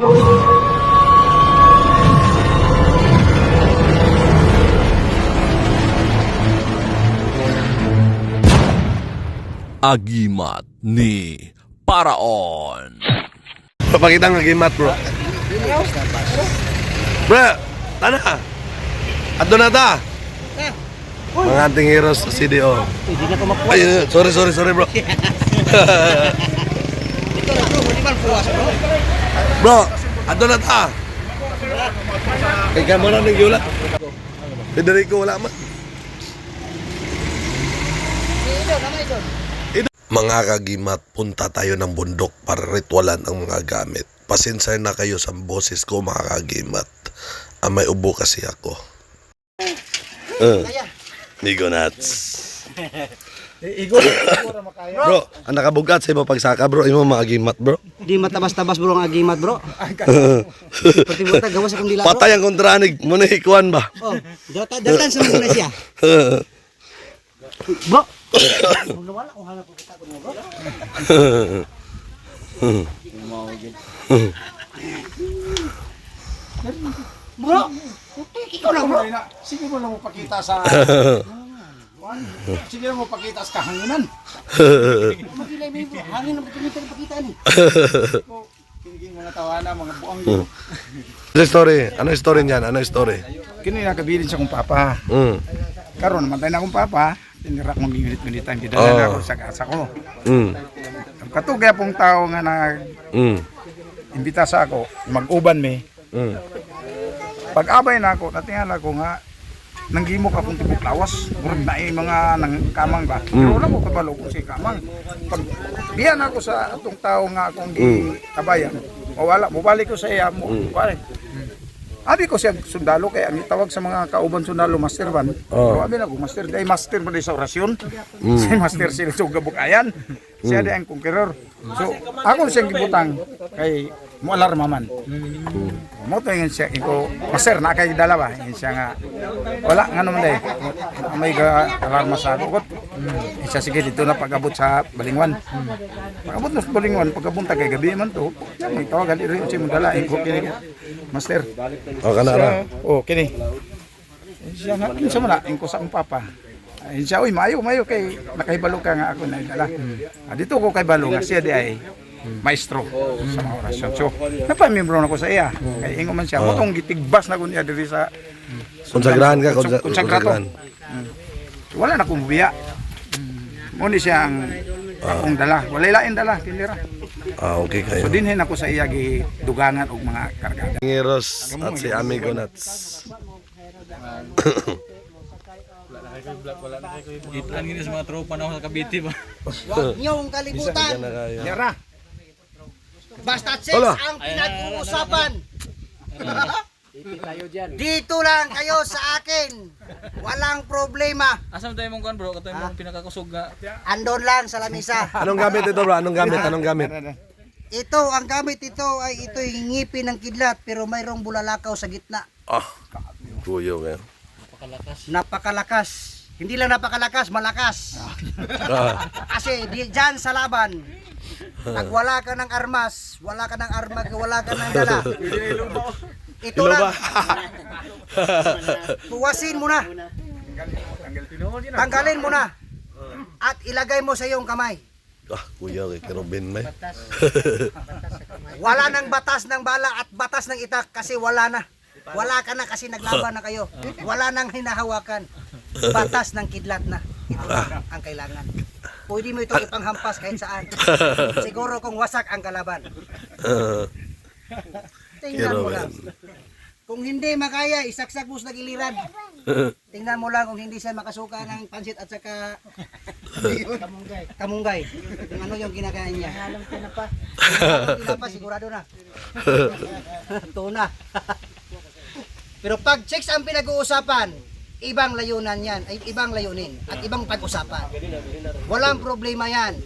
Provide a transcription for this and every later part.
Agimat ni Paraon. Papakita ng agimat, bro. Bro, tana. Ato na ta. Mga ating heroes sa CDO. Ay, sorry, sorry, sorry, bro. Na bro, hindi man puwas bro. Bro, ato na ta. Ka mo na ng yula. Federico, wala man. Mga kagimat, punta tayo ng bundok para ritualan ang mga gamit. Pasensya na kayo sa boses ko mga kagimat. Ah, may ubo kasi ako. Uh, Kaya. Nigo nuts. bro, ang nakabugat sa imo pagsaka bro, imo mga gimat bro. Di matabas-tabas bro ang agimat bro. Pati mo gawa sa kong dila bro. Patay ang kontranig, muna ikuan ba? Oh, data datan sa mga na siya. Bro. Kung nawala kung hanap ko kita ko mo bro. Bro, ikaw lang bro. na, sige mo lang mo pakita sa sige lang mo pakita sa kahanginan. Magilay may. Hangin na pagkamita ng pakita ni. Ko, Kiniging mga tawana, mga buang ano story? Ano story niyan? Ano story? Kini nakabilin sa kong papa. Mm. Karon namatay na akong papa. Tinira ko magilit-militan. Kidala na Oh. ako sa kasa ko. Mm. Katugay pong tao nga nag-imbita Mm. sa ako, mag-uban me. Mm. Pag-abay na ako, natingan ako nga, nanggimok akong tibok lawas. Murag na eh, mga nang kamang ba. Pero wala ko kabalo kung si kamang. Pag diyan ako sa atong tao nga akong gi-abayan, mawala, mubalik ko sa iya, mo, balik. Abi ko siya sundalo kaya ang tawag sa mga kauban sundalo master ban. Oh. Pero abi na ko master day master mo di sa orasyon. Si master sila sa gabukayan. Siya di ang conqueror. So ako siyang gibutang kay mo alarma man. Mo to yung siya ko master na kay dalawa yung siya nga wala nga naman day. May ga alarma sa bukot. Siya sige dito na pag-abot sa Balingwan. Pag-abot na sa Balingwan, pagkabunta kay gabi man to. May tawag ali rin siya mo dala ko kini master. O ka na ra. Oh, kini. Siya nga, kinsa mo na, ingko sa akong papa. Ay, siya, uy, mayo, mayo, kay nakahibalo ka nga ako na dala. Ah, dito ko kay balo nga, siya di ay maestro sa mga orasyon. So, napamembro na ko sa iya. Kay ingo man siya, motong gitigbas na ko niya diri sa Konsagrahan ka, konsagrahan. Wala na kong biya. Muni siya ang akong dala. Walay lain dala, tinira. Ah, okay kayo. So, dinhin ako sa iya gi dugangan og mga kargada. Heroes at si Amigo Nuts. Itlan gini sa mga tropa na ako sa Cavite ba? Huwag niyong kalimutan. na kayo. Basta sex Wala. ang pinag-uusapan. Dito lang kayo sa akin. Walang problema. Asa mo tayo mong kan bro? Katoy mong pinakakusog nga. Andon lang sa lamisa. Anong gamit ito bro? Anong gamit? Anong gamit? Ito, ang gamit ito ay ito yung ngipin ng kidlat pero mayroong bulalakaw sa gitna. Ah, kuyo kayo. Napakalakas. Hindi lang napakalakas, malakas. Ah, Kasi di, dyan sa laban, pag wala ka ng armas, wala ka ng armag, wala ka ng dala. Ito lang, puwasin mo na. Tanggalin mo na. At ilagay mo sa iyong kamay. ah kuya kay Kerubin may. Wala nang batas ng bala at batas ng itak kasi wala na. Wala ka na kasi naglaban na kayo. Wala nang hinahawakan. Batas ng kidlat na. Ito lang ang kailangan. Pwede mo itong ipanghampas kahit saan. Siguro kung wasak ang kalaban. Tingnan mo lang. Kung hindi makaya, isaksak mo sa giliran. Tingnan mo lang kung hindi siya makasuka ng pansit at saka kamunggay. Kamunggay. Kung ano yung kinakain niya. Alam ko na pa. pa, sigurado na. Tuna. Pero pag checks ang pinag-uusapan, ibang layunan yan, ay ibang layunin at ibang pag-usapan. Walang problema yan.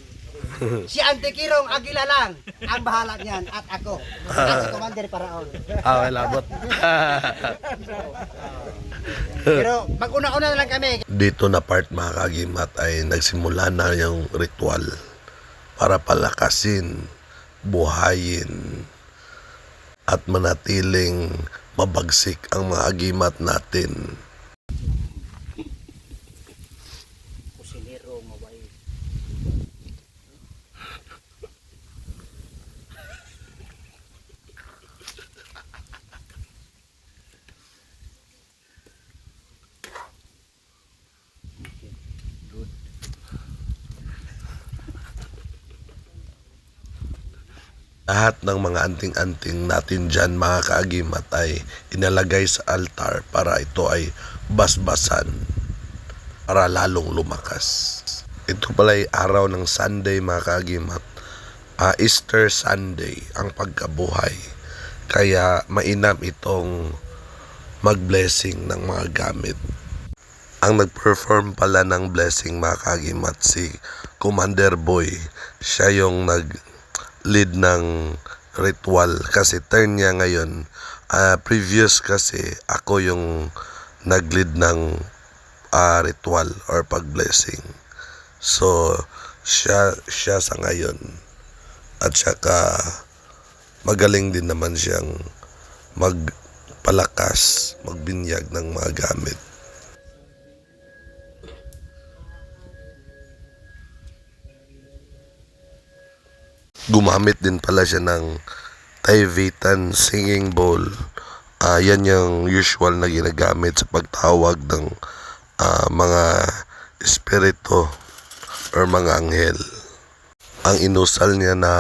Si Ante Kirong Agila lang ang bahala niyan at ako. At si Commander Paraon. Ah, well, abot. Pero mag-una-una na lang kami Dito na part mga kagimat ay nagsimula na yung ritual para palakasin, buhayin at manatiling mabagsik ang mga agimat natin. Lahat ng mga anting-anting natin dyan mga kaagimat ay inalagay sa altar para ito ay basbasan para lalong lumakas. Ito pala ay araw ng Sunday mga kaagimat. Ah, Easter Sunday ang pagkabuhay. Kaya mainam itong mag-blessing ng mga gamit. Ang nag-perform pala ng blessing mga kagimat si Commander Boy. Siya yung nag-lead ng ritual kasi turn niya ngayon. Ah, previous kasi ako yung nag-lead ng ah, ritual or pag-blessing. So, siya, siya sa ngayon. At saka, magaling din naman siyang magpalakas, magbinyag ng mga gamit. Gumamit din pala siya ng Taivitan singing bowl. Ah, yan yung usual na ginagamit sa pagtawag ng ah, mga espiritu or mga anghel. Ang inusal niya na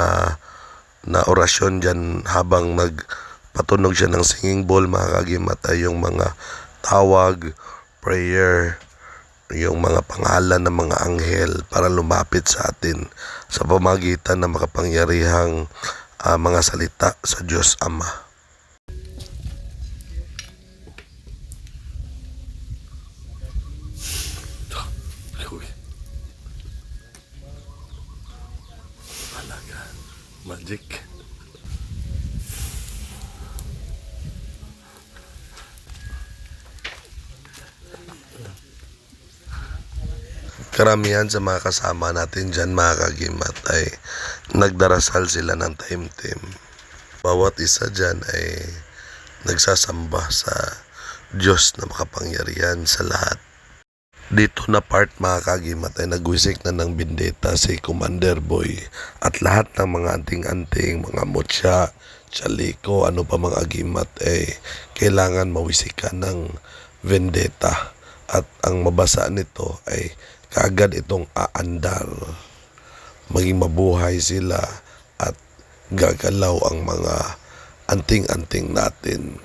na orasyon dyan habang nagpatunog siya ng singing bowl mga kagimat ay yung mga tawag, prayer, yung mga pangalan ng mga anghel para lumapit sa atin sa pamagitan ng makapangyarihang ah, mga salita sa Diyos Ama. Karamihan sa mga kasama natin dyan mga kagimat ay nagdarasal sila ng time-time. Bawat isa dyan ay nagsasamba sa Diyos na makapangyarihan sa lahat. Dito na part mga kagimat ay nagwisik na ng bindeta si Commander Boy at lahat ng mga anting-anting, mga mutya, chaliko, ano pa mga agimat ay kailangan mawisikan ng vendetta at ang mabasa nito ay kaagad itong aandar. Maging mabuhay sila at gagalaw ang mga anting-anting natin.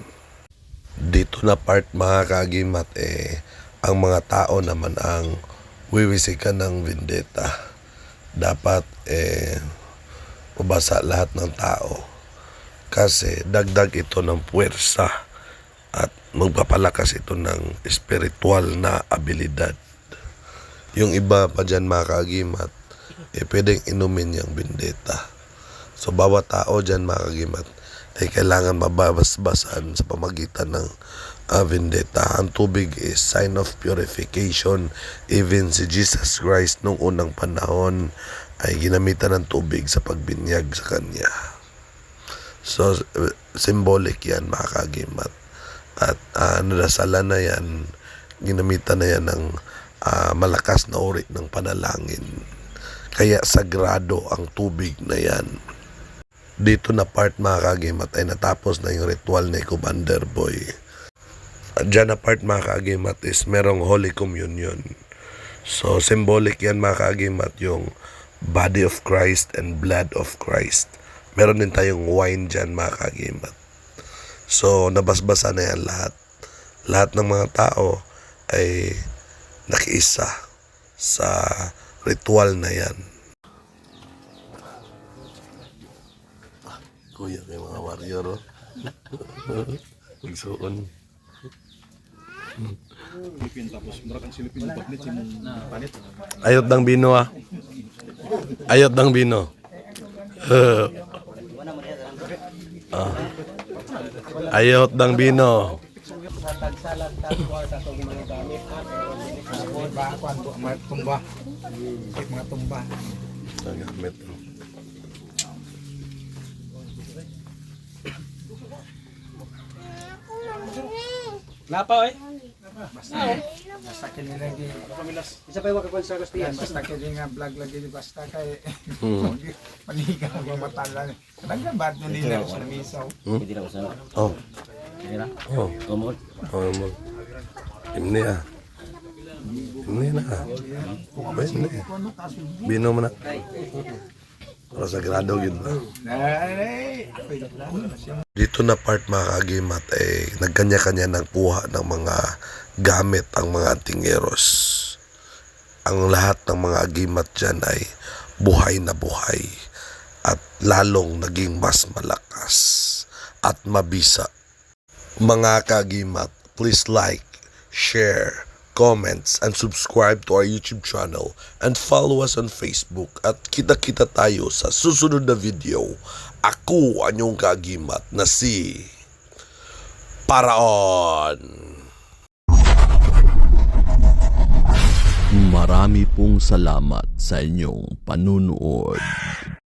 Dito na part mga kagimat eh, ang mga tao naman ang wiwisikan ng vendetta. Dapat eh, mabasa lahat ng tao. Kasi dagdag ito ng puwersa at magpapalakas ito ng espiritual na abilidad. Yung iba pa dyan mga kagimat, eh pwedeng inumin yung bindeta. So bawat tao dyan mga kagimat, ay kailangan mababasbasan sa pamagitan ng ah, vendetta. Ang tubig is sign of purification. Even si Jesus Christ nung unang panahon ay ginamitan ng tubig sa pagbinyag sa kanya. So, uh, symbolic yan mga kagimat. At uh, nadasalan na yan, ginamitan na yan ng ah, malakas na uri ng panalangin. Kaya sagrado ang tubig na yan. Dito na part mga kagimat ay natapos na yung ritual ni Commander Boy. Diyan na part mga kagimat is merong Holy Communion. So symbolic yan mga kagimat yung body of Christ and blood of Christ. Meron din tayong wine dyan mga kagimat. So nabasbasa na yan lahat. Lahat ng mga tao ay nakiisa sa ritual na yan. Kuya kay mga warrior oh. Nagsuon. Ayot ng bino ah. Ayot ng bino. Ah. Ayot ng bino sa tagsalag tagwar sa itong mga gamit ah, at tumba kwan po mga tumba mga tumba sa gamit Napa oi? Basta. Basta kini lagi. Isa pa yung wakakuan sa kastiyan. Basta kini nga vlog lagi. Basta kay panigaw ang matala. Kadang ka ba't nilinaw sa misaw? Hindi na usap. Oh. Oh. Oh, mo. Ini ah. Ini na. Ini. Bino mo na. Para sagrado ba? Ay, Dito na part mga kagimat eh nagkanya-kanya ng kuha ng mga gamit ang mga antingeros. Ang lahat ng mga agimat dyan ay buhay na buhay at lalong naging mas malakas at mabisa. Mga kagimat, please like, share, comments, and subscribe to our YouTube channel and follow us on Facebook at kita-kita tayo sa susunod na video. Ako ang inyong kagimat na si Paraon. Marami pong salamat sa inyong panunood.